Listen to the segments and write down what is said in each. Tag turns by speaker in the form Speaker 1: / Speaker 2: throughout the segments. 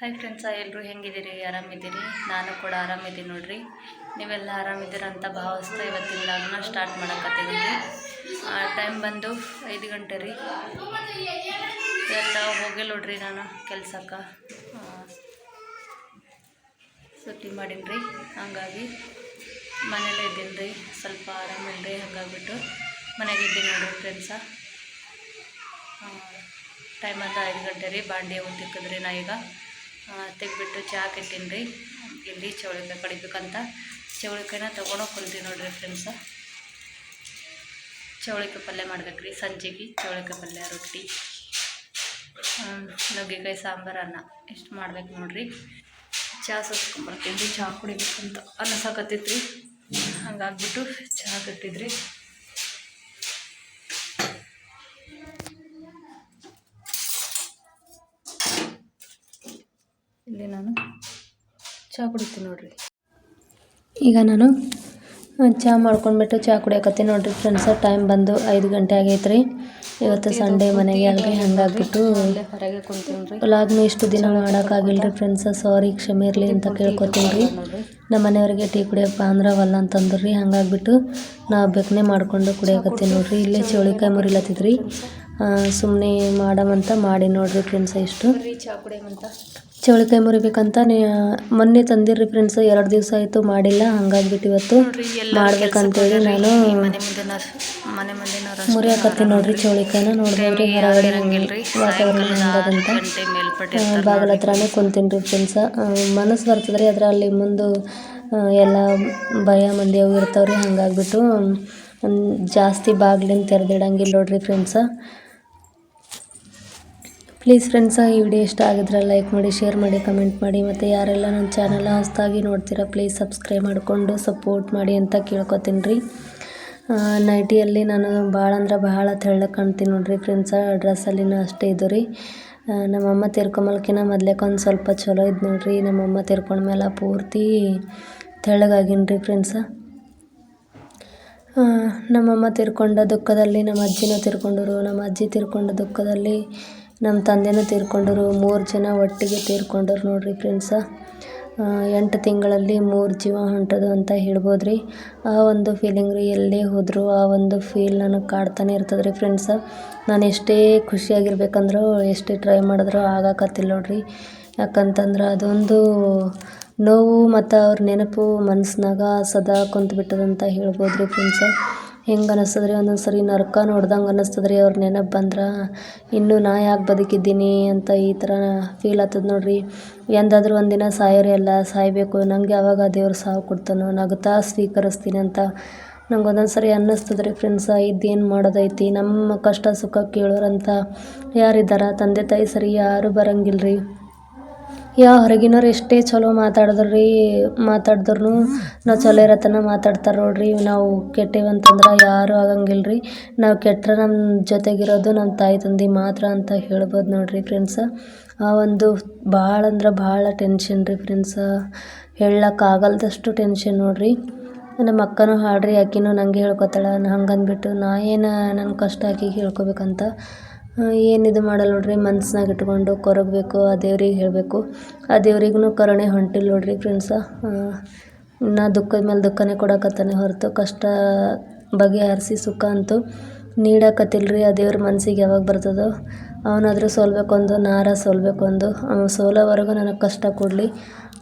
Speaker 1: Hi friends ಎಲ್ಲರೂ ಹೆಂಗಿದ್ದೀರಿ? ಆರಾಮಿದ್ದೀರಿ? ನಾನು ಕೂಡ ಆರಾಮಿದ್ದೀನಿ ನೋಡ್ರಿ. ನೀವೆಲ್ಲ ಆರಾಮಿದ್ದೀರ ಅಂತ ಭಾವಿಸ್ತಾ ಇವತ್ತಿನ ಲಾಗ್ನ ಸ್ಟಾರ್ಟ್ ಮಾಡಕತ್ತೀವಿ ಟೈಮ್ ಬಂದು ಐದು ಗಂಟೆ ರೀ. ಎಲ್ಲ ಹೋಗಿ ನೋಡ್ರಿ ನಾನು ಕೆಲ್ಸಕ್ಕೆ. ಸುಟ್ಟಿ ಮಾಡೀನಿ ರೀ. ಹಂಗಾಗಿ ಮನೇಲೇ ಇದ್ದೀನಿ ರೀ. ಸ್ವಲ್ಪ ಆರಾಮಿಲ್ಲ ರೀ ಹಂಗಾಗ್ಬಿಟ್ಟು ಮನೆಗೆ ಇದ್ದೀನಿ ನೋಡ್ರಿ ಫ್ರೆಂಡ್ಸ ಟೈಮ್ ಅಂತ ಐದು ಗಂಟೆ ರೀ. ಬಾಂಡೆ ತಿಕ್ಕಿದ್ರಿ ನಾ ಈಗ. ತೆಗ್ಬಿಟ್ಟು ಚಹಾ ಕೆಟ್ಟಿನಿ ರೀ. ಇಲ್ಲಿ ಚೌಳಿಕಾಯಿ ಕಡಿಬೇಕಂತ. ಚೌಳಿಕಾಯಿನ ತೊಗೊಂಡೋಗಿ ಕುಂತೀವಿ ನೋಡಿರಿ ಫ್ರೆಂಡ್ಸ ಚೌಳಿಕಾಯಿ ಪಲ್ಯ ಮಾಡ್ಬೇಕು ರೀ ಸಂಜೆಗೆ. ಚೌಳಿಕಾಯಿ ಪಲ್ಯ, ರೊಟ್ಟಿ ನುಗ್ಗೆಕಾಯಿ, ಸಾಂಬಾರು, ಅನ್ನ. ಇಷ್ಟು ಮಾಡ್ಬೇಕು ನೋಡಿರಿ. ಚಹಾ ಸುಸ್ಕೊಂಬರ್ತೀನಿ ರೀ. ಚಹಾ ಕುಡಿಬೇಕಂತ. ಅನಸಕತ್ತೈತ್ರಿ ಹಂಗಾಗ್ಬಿಟ್ಟು ಚಹಾ ಕಟ್ಟಿದ್ರಿ. ಇಲ್ಲಿ ನಾನು ಚಹಾ ಕುಡಿತೀನಿ ನೋಡ್ರಿ. ಈಗ ನಾನು ಚಹಾ ಮಾಡ್ಕೊಂಡ್ಬಿಟ್ಟು ಚಹಾ ಕುಡಿಯಕತ್ತೀನಿ ನೋಡ್ರಿ ಫ್ರೆಂಡ್ಸ ಟೈಮ್ ಬಂದು ಐದು ಗಂಟೆ ಆಗೈತೆ ರೀ ಇವತ್ತು ಸಂಡೇ ಮನೆಗೆ ಅಲ್ರಿ ಹಂಗಾಗ್ಬಿಟ್ಟು ಹೊರಗೆ ಕುಂತೀನಿ ಇಷ್ಟು ದಿನ ಮಾಡೋಕ್ಕಾಗಿಲ್ಲ ರೀ ಫ್ರೆಂಡ್ಸ ಸಾರಿ ಕ್ಷಮೆ ಇರಲಿ ಅಂತ ಕೇಳ್ಕೊತೀನಿ ರೀ. ನಮ್ಮ ಮನೆಯವ್ರಿಗೆ ಟೀ ಕುಡಿಯಪ್ಪ ಅಂದ್ರೆ ಅವಲ್ಲ ಅಂತಂದ್ರು. ರೀ ಹಂಗಾಗ್ಬಿಟ್ಟು ನಾವು ಬೆಕ್ಕನೆ ಮಾಡ್ಕೊಂಡು ಕುಡಿಯಕತ್ತೀನಿ ನೋಡ್ರಿ. ಇಲ್ಲೇ ಚೌಳಿಕಾಯಿ ಮುರಿಲತ್ತಿದ್ರಿ. ಸುಮ್ಮನೆ ಮಾಡಮಂತ ಮಾಡಿ ನೋಡ್ರಿ ಫ್ರೆಂಡ್ಸ್ ಇಷ್ಟು. ಚೌಳಿಕಾಯಿ ಮುರಿಬೇಕಂತ ಮೊನ್ನೆ ತಂದಿರ್ರಿ ಫ್ರೆಂಡ್ಸ್ ಎರಡು ದಿವಸ ಆಯಿತು ಮಾಡಿಲ್ಲ ಹಂಗಾಗ್ಬಿಟ್ಟು ಇವತ್ತು ಮಾಡ್ಬೇಕಂತೇಳಿ ನಾನು ಮುರಿಯಾಕತ್ತೀನಿ ನೋಡ್ರಿ ಚೌಳಿಕಾಯಿನ ನೋಡ್ಬೋದ್ರಿ ಹೊರಗಡೆ ವಾತಾವರಣ ಹೆಂಗದಂತ ಬಾಗಲ ಹತ್ರನೇ ಕುಂತೀನಿ ರೀ ಫ್ರೆಂಡ್ಸ ಮನಸ್ಸು ಬರ್ತದ್ರಿ ಅದ್ರ ಅಲ್ಲಿ ಮುಂದೆ ಎಲ್ಲ ಭಯ ಮಂದಿ ಅವು ಇರ್ತಾವ್ರಿ ಹಂಗಾಗ್ಬಿಟ್ಟು ಜಾಸ್ತಿ ಬಾಗ್ಲಿಂದ ತೆರೆದಿಡಂಗಿಲ್ಲ ನೋಡ್ರಿ ಫ್ರೆಂಡ್ಸ ಪ್ಲೀಸ್ ಫ್ರೆಂಡ್ಸ ಈ ವಿಡಿಯೋ ಇಷ್ಟ ಆಗಿದ್ರೆ ಲೈಕ್ ಮಾಡಿ ಶೇರ್ ಮಾಡಿ ಕಮೆಂಟ್ ಮಾಡಿ, ಮತ್ತು ಯಾರೆಲ್ಲ ನನ್ನ ಚಾನಲ್ ಹೊಸ್ದಾಗಿ ನೋಡ್ತೀರಾ ಪ್ಲೀಸ್ ಸಬ್ಸ್ಕ್ರೈಬ್ ಮಾಡಿಕೊಂಡು ಸಪೋರ್ಟ್ ಮಾಡಿ ಅಂತ ಕೇಳ್ಕೊತೀನಿ ರೀ. ನೈಟಿಯಲ್ಲಿ ನಾನು ಭಾಳ ಅಂದ್ರೆ ಭಾಳ ತೆಳ್ಳಗೆ ಕಾಣ್ತೀನಿ ನೋಡಿರಿ ಫ್ರೆಂಡ್ಸ ಡ್ರೆಸ್ಸಲ್ಲಿನೂ ಅಷ್ಟೇ ಇದು ರೀ. ನಮ್ಮಮ್ಮ ತೀರ್ಕೊಂಬಲ್ಕಿನ ಮೊದ್ಲೇಕ ಒಂದು ಸ್ವಲ್ಪ ಚಲೋ ಇದ್ದು ನೋಡ್ರಿ ನಮ್ಮಮ್ಮ ತೀರ್ಕೊಂಡ್ಮೇಲೆ ಪೂರ್ತಿ ತೆಳ್ಳಗಾಗೀನಿ ರೀ ಫ್ರೆಂಡ್ಸ ನಮ್ಮಮ್ಮ ತೀರ್ಕೊಂಡ ದುಃಖದಲ್ಲಿ, ನಮ್ಮ ಅಜ್ಜಿನೂ ತೀರ್ಕೊಂಡರು, ನಮ್ಮ ಅಜ್ಜಿ ತೀರ್ಕೊಂಡ ದುಃಖದಲ್ಲಿ ನಮ್ಮ ತಂದೆಯೂ ತೀರ್ಕೊಂಡರು, ಮೂರು ಜನ ಒಟ್ಟಿಗೆ ತೀರ್ಕೊಂಡರು ನೋಡಿರಿ ಫ್ರೆಂಡ್ಸ ಎಂಟು ತಿಂಗಳಲ್ಲಿ ಮೂರು ಜೀವ ಹೊಂಟದು ಅಂತ ಹೇಳ್ಬೋದು ರೀ ಆ ಒಂದು ಫೀಲಿಂಗ್ ರೀ, ಎಲ್ಲೇ ಹೋದರೂ ಆ ಒಂದು ಫೀಲ್ ನನಗೆ ಕಾಡ್ತಾನೆ ಇರ್ತದೆ ರೀ ಫ್ರೆಂಡ್ಸ ನಾನು ಎಷ್ಟೇ ಖುಷಿಯಾಗಿರ್ಬೇಕಂದ್ರೂ, ಎಷ್ಟೇ ಟ್ರೈ ಮಾಡಿದ್ರೂ ಆಗಾಕತ್ತಿಲ್ಲ ನೋಡ್ರಿ. ಯಾಕಂತಂದ್ರೆ ಅದೊಂದು ನೋವು ಮತ್ತು ಅವ್ರ ನೆನಪು ಮನಸ್ಸಿನಾಗ ಸದಾ ಕುಂತು ಬಿಟ್ಟದಂತ ಹೇಳ್ಬೋದು ರೀ ಫ್ರೆಂಡ್ಸ ಹೆಂಗೆ ಅನಿಸ್ತದೆ ರೀ ಒಂದೊಂದು ಸರಿ ನರಕ ನೋಡ್ದಂಗೆ ಅನ್ನಿಸ್ತದ್ರಿ ಅವ್ರ ನೆನಪು ಬಂದ್ರೆ, ಇನ್ನೂ ನಾ ಯಾಕೆ ಬದುಕಿದ್ದೀನಿ? ಅಂತ ಈ ಥರ ಫೀಲ್ ಆಗ್ತದೆ ನೋಡ್ರಿ. ಎಂದಾದ್ರೂ ಒಂದಿನ ಸಾಯೋರಿ ಅಲ್ಲ, ಸಾಯಬೇಕು. ನನಗೆ ಯಾವಾಗ ದೇವ್ರು ಸಾವು ಕೊಡ್ತಾನೋ? ನಗುತ್ತಾ ಸ್ವೀಕರಿಸ್ತೀನಿ ಅಂತ ನಂಗೆ ಒಂದೊಂದು ಸರಿ ಅನ್ನಿಸ್ತದೆ ರೀ ಫ್ರೆಂಡ್ಸ ಇದೇನು ಮಾಡೋದೈತಿ? ನಮ್ಮ ಕಷ್ಟ ಸುಖ ಕೇಳೋರಂತ ಯಾರಿದ್ದಾರೆ? ತಂದೆ ತಾಯಿ ಸರಿ ಯಾರೂ ಬರಂಗಿಲ್ಲ ರೀ ಯಾವ ಹೊರಗಿನವ್ರು ಎಷ್ಟೇ ಚಲೋ ಮಾತಾಡಿದ್ರು ರೀ ಮಾತಾಡಿದ್ರು ನಾವು ಚಲೋ ಇರತನ ಮಾತಾಡ್ತಾರೆ ನೋಡ್ರಿ. ನಾವು ಕೆಟ್ಟೇವಂತಂದ್ರೆ ಯಾರೂ ಆಗಂಗಿಲ್ಲ ರೀ ನಾವು ಕೆಟ್ಟರೆ ನಮ್ಮ ಜೊತೆಗಿರೋದು ನಮ್ಮ ತಾಯಿ ತಂದೆ ಮಾತ್ರ ಅಂತ ಹೇಳ್ಬೋದು ನೋಡ್ರಿ ಫ್ರೆಂಡ್ಸ ಆ ಒಂದು ಭಾಳ ಅಂದ್ರೆ ಭಾಳ ಟೆನ್ಷನ್ ರೀ ಫ್ರೆಂಡ್ಸ ಹೇಳಕ್ಕಾಗಲ್ದಷ್ಟು ಟೆನ್ಷನ್ ನೋಡ್ರಿ. ನಮ್ಮ ಅಕ್ಕನೂ ಹಾಡ್ರಿ, ಆಕಿನೂ ನನಗೆ ಹೇಳ್ಕೊತಾಳೆ ಹಂಗಂದ್ಬಿಟ್ಟು ನಾ ಏನು ನನ್ನ ಕಷ್ಟ ಆಕಿಗೆ ಹೇಳ್ಕೊಬೇಕಂತ? ಏನು ಇದು ಮಾಡಲ್ಲ ನೋಡ್ರಿ, ಮನ್ಸ್ನಾಗ ಇಟ್ಕೊಂಡು ಕೊರಗಬೇಕು, ಆ ದೇವ್ರಿಗೆ ಹೇಳಬೇಕು. ಆ ದೇವ್ರಿಗೂ ಕರುಣೆ ಹೊಂಟಿಲ್ಲ ನೋಡ್ರಿ ಫ್ರೆಂಡ್ಸ ನಾ ದುಃಖದ ಮೇಲೆ ದುಃಖನೇ ಕೊಡಕತ್ತಾನೆ ಹೊರತು, ಕಷ್ಟ ಬಗೆಹರಿಸಿ ಸುಖ ಅಂತೂ ನೀಡಕತ್ತಿಲ್ಲ ರೀ ಆ ದೇವ್ರ ಮನಸ್ಸಿಗೆ ಯಾವಾಗ ಬರ್ತದೋ. ಅವನಾದರೂ ಸೋಲ್ಬೇಕು ಒಂದು ನಾರ ಸೋಲ್ಬೇಕು ಒಂದು ಅವನು ಸೋಲೋವರೆಗೂ ನನಗೆ ಕಷ್ಟ ಕೊಡಲಿ.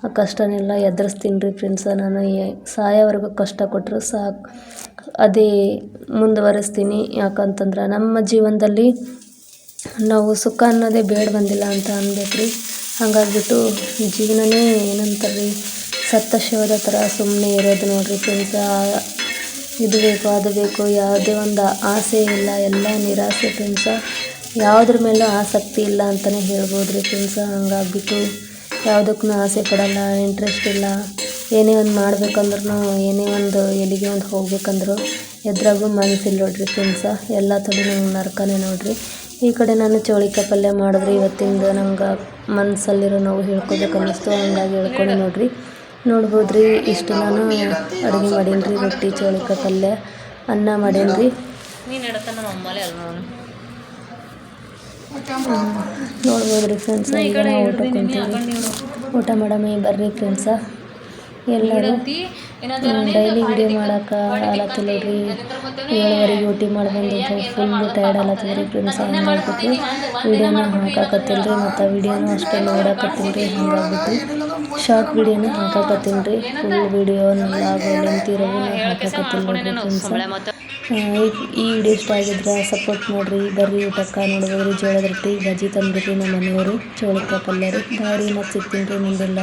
Speaker 1: ಆ ಕಷ್ಟನೆಲ್ಲ ಎದುರಿಸ್ತೀನಿ ರೀ ಫ್ರೆಂಡ್ಸ ನಾನು ಸಾಯೋವರೆಗೂ ಕಷ್ಟ ಕೊಟ್ಟರು ಸಾಕು. ಅದೇ ಮುಂದುವರೆಸ್ತೀನಿ. ಯಾಕಂತಂದ್ರೆ ನಮ್ಮ ಜೀವನದಲ್ಲಿ ನಾವು ಸುಖ ಅನ್ನೋದೇ ಬೇಡ ಬಂದಿಲ್ಲ ಅಂತ ಅನ್ಬೇಕು ರೀ ಹಂಗಾಗ್ಬಿಟ್ಟು ಜೀವನನೇ ಏನಂತಾರೆ? ಸತ್ತ ಶವದ ಥರ ಸುಮ್ಮನೆ ಇರೋದು ನೋಡ್ರಿ ಕೆಲಸ ಇದು ಬೇಕು, ಅದು ಬೇಕು, ಯಾವುದೇ ಒಂದು ಆಸೆ ಇಲ್ಲ, ಎಲ್ಲ ನಿರಾಸೆ ಫ್ರೆಂಡ್ಸ ಯಾವುದ್ರ ಮೇಲೂ ಆಸಕ್ತಿ ಇಲ್ಲ ಅಂತಲೇ ಹೇಳ್ಬೋದು ರೀ ಫ್ರೆಂಡ್ಸ ಹಂಗಾಗ್ಬಿಟ್ಟು ಯಾವುದಕ್ಕೂ ಆಸೆ ಪಡಲ್ಲ ಇಂಟ್ರೆಸ್ಟ್ ಇಲ್ಲ. ಏನೇ ಒಂದು ಮಾಡ್ಬೇಕಂದ್ರೂ ಏನೇ ಒಂದು ಎಲ್ಲಿಗೆ ಒಂದು ಹೋಗ್ಬೇಕಂದ್ರೂ ಎದ್ರಾಗೂ ಮನಸ್ಸಿಲ್ಲ ನೋಡ್ರಿ ಫ್ರೆಂಡ್ಸ ಎಲ್ಲ ತಲೆ ನಂಗೆ ನರ್ಕನೇ ನೋಡ್ರಿ. ಈ ಕಡೆ ನಾನು ಚೌಳಿಕಾಯಿ ಪಲ್ಯ ಮಾಡಿದ್ರೆ ಇವತ್ತಿಂದ ನಂಗೆ ಮನಸ್ಸಲ್ಲಿರೋ ನೋವು ಹೇಳ್ಕೊಬೇಕು ಅನ್ನಿಸ್ತು ಹಂಗಾಗಿ ಹೇಳ್ಕೊಂಡು ನೋಡಿರಿ. ನೋಡ್ಬೋದು ರೀ ಇಷ್ಟು ನಾನು ಅಡುಗೆ ಮಾಡೀನಿ ರೀ ರೊಟ್ಟಿ ಚೌಳಿಕಾಯಿ ಪಲ್ಯ ಅನ್ನ ಮಾಡೀನಿ ರೀ ನೋಡ್ಬೋದು ರೀ ಫ್ರೆಂಡ್ಸ್ ಊಟ ಕುಂತೀವಿ ಊಟ ಮಾಡಮಿ ಬರ್ರಿ ಫ್ರೆಂಡ್ಸ ಎಲ್ಲರೂ ಡೈಲಿ ವಿಡಿಯೋ ಮಾಡೋಕೆ ಆಲತ್ತಿಲ್ಲ ರೀ ಏಳುವರೆಗೆ ಊಟ ಮಾಡಿ ಫುಲ್ ಫ್ರೆಂಡ್ಸ ವಿಡಿಯೋನ ಹಾಕಾಕತ್ತಿಲ್ಲ ರೀ ಮತ್ತು ವಿಡಿಯೋನ ಅಷ್ಟೇ ನೋಡಕತ್ತೀನಿ ರೀ ಹಂಗಾಗ್ಬಿಟ್ಟು ಶಾರ್ಟ್ ವಿಡಿಯೋನ ಹಾಕಾಕತ್ತೀನಿ ರೀ ಫುಲ್ ಹಾಕಾಕತ್ತಿಲ್ಲ ರೀ ಫ್ರೆಂಡ್ಸ ಈ ವಿಡಿಯೋ ಇಷ್ಟ ಆಗಿದ್ರೆ ಸಪೋರ್ಟ್ ಮಾಡಿರಿ. ಬರ್ರಿ ಊಟಕ್ಕೆ ನೋಡ್ಬೋದು ರೀ ಜೋಳದ ರೊಟ್ಟಿ ಬಜ್ಜಿ ತಂದಿರಿ ನಮ್ಮ ಮನೆಯವರು. ಜೋಳದ ಪಲ್ಯ ರೀ ಬಾರಿ ಮತ್ತೆ ಸಿಗ್ತೀನಿ ರೀ ಮುಂದೆಲ್ಲ